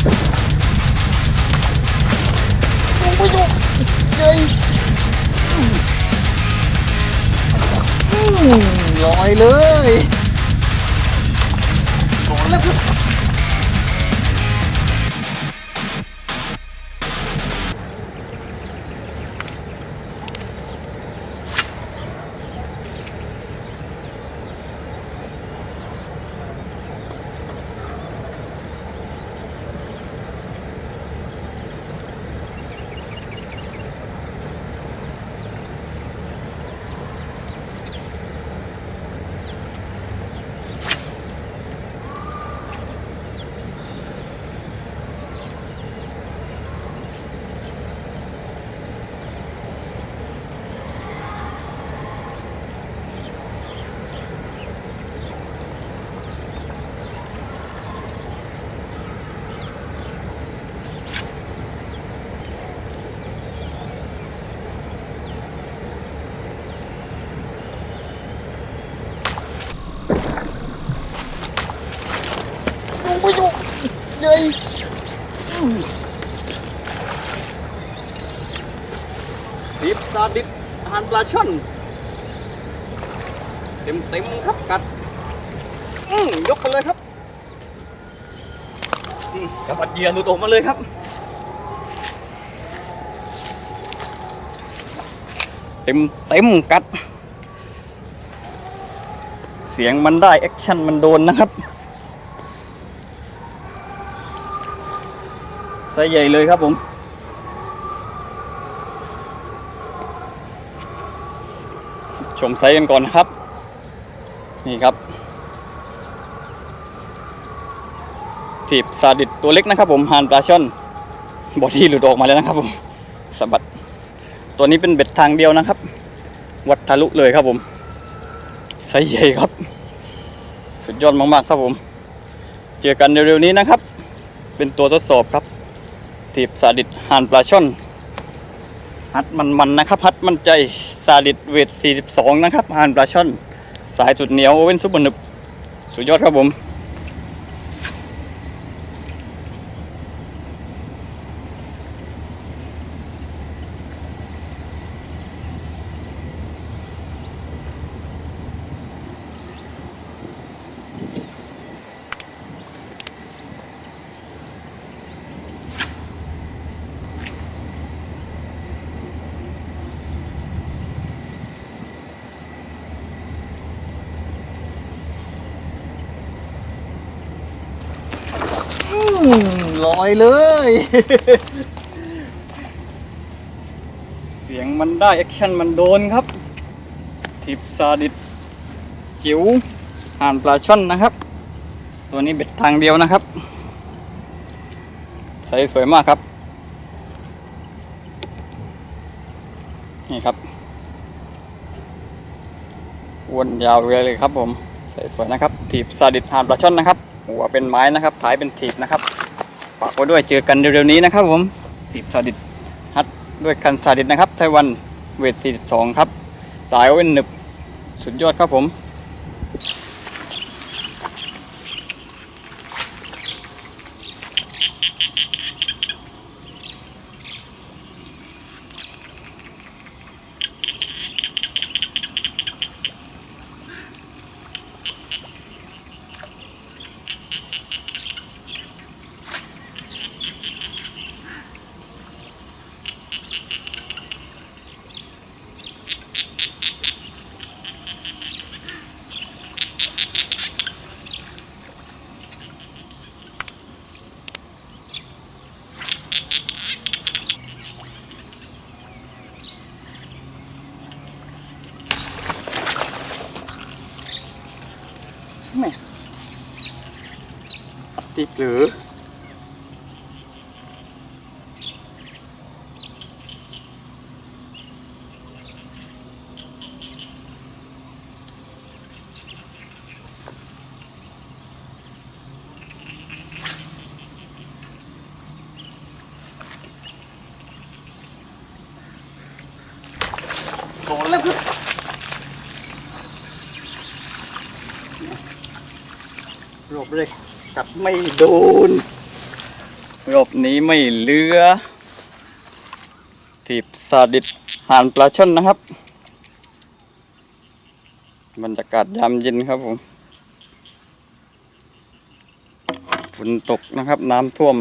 ลงไปดูเย้ยอืมลอยเลยก่อนแล้วครับ ลงไปดูเย้ยอืม ดิบซาดิบอาหารปลาช่อนเต็มเต็มครับกัดอืมยกไปเลยครับสะบัดเหยื่อหลุดออกมาเลยครับ เต็มเต็มกัด เสียงมันได้แอคชั่นมันโดนนะครับไซส์ใหญ่เลยครับผม ชมไซส์กันก่อนนะครับ นี่ครับถีบซาดิสตัวเล็กนะครับ ผมฮานปลาช่อนบอดี้หลุดออกมาแล้วนะครับผมสะบัด ตัวนี้เป็นเบ็ดทางเดียวนะครับ วัดทะลุเลยครับผมไซส์ใหญ่ครับ สุดยอดมากๆครับผม เจอกันเร็วๆนี้นะครับ เป็นตัวทดสอบครับถีบซาดิสฮานปลาช่อน ฮัดมันมันนะครับฮัดมันใจซาลิดเวท 42 นะครับอาหารปลาช่อน สายสุดเหนียวโอเว่นซุปเปอร์หนึบสุดยอดครับผม ลอยเลย เสียงมันได้แอคชั่นมันโดนครับ ทิปซาดิสจิ๋วห่านปลาช่อนนะครับ ตัวนี้เบ็ดทางเดียวนะครับ ใสสวยมากครับ นี่ครับวนยาวเลยครับผม ใสสวยนะครับ ถีบซาดิสห่านปลาช่อนนะครับ หัวเป็นไม้นะครับ ท้ายเป็นถีบนะครับ ฝากไว้ด้วยเจอกันเร็วๆนี้นะครับผมถีบซาดิตฮัดด้วยคันซาดิตนะครับไทวันเวท 42 ครับ สายเว้นหนึบสุดยอดครับผม ติดหรือ ก่อนแล้วครับรอบเลยกัดไม่โดนรอบนี้ไม่เหลือถีบซาดิสหานปลาช่อนนะครับ บรรยากาศยามเย็นครับผมฝนตกนะครับ น้ำท่วม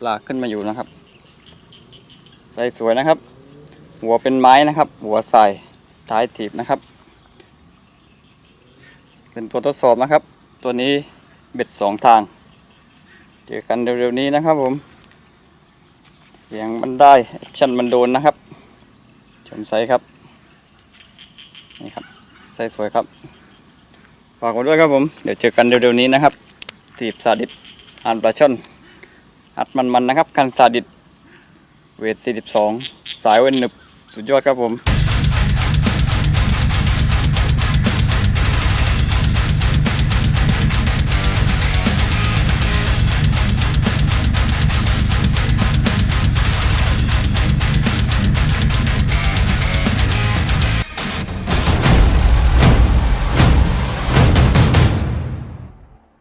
ปลาขึ้นมาอยู่นะครับใส่สวยนะครับ หัวเป็นไม้นะครับ หัวใส่ท้ายถีบนะครับ เป็นตัวทดสอบนะครับ ตัวนี้เบ็ดสองทาง เจอกันเร็วๆนี้นะครับผม เสียงมันได้แอคชั่นมันโดนนะครับ ชมไซส์ครับ นี่ครับไซส์สวยครับ ฝากไว้ด้วยครับผม เดี๋ยวเจอกันเร็วๆนี้นะครับถีบซาดิสหานปลาช่อนหัดมันๆนะครับคันซาดิสเวท 42 สายเว้นหนึบ สุดยอดครับผม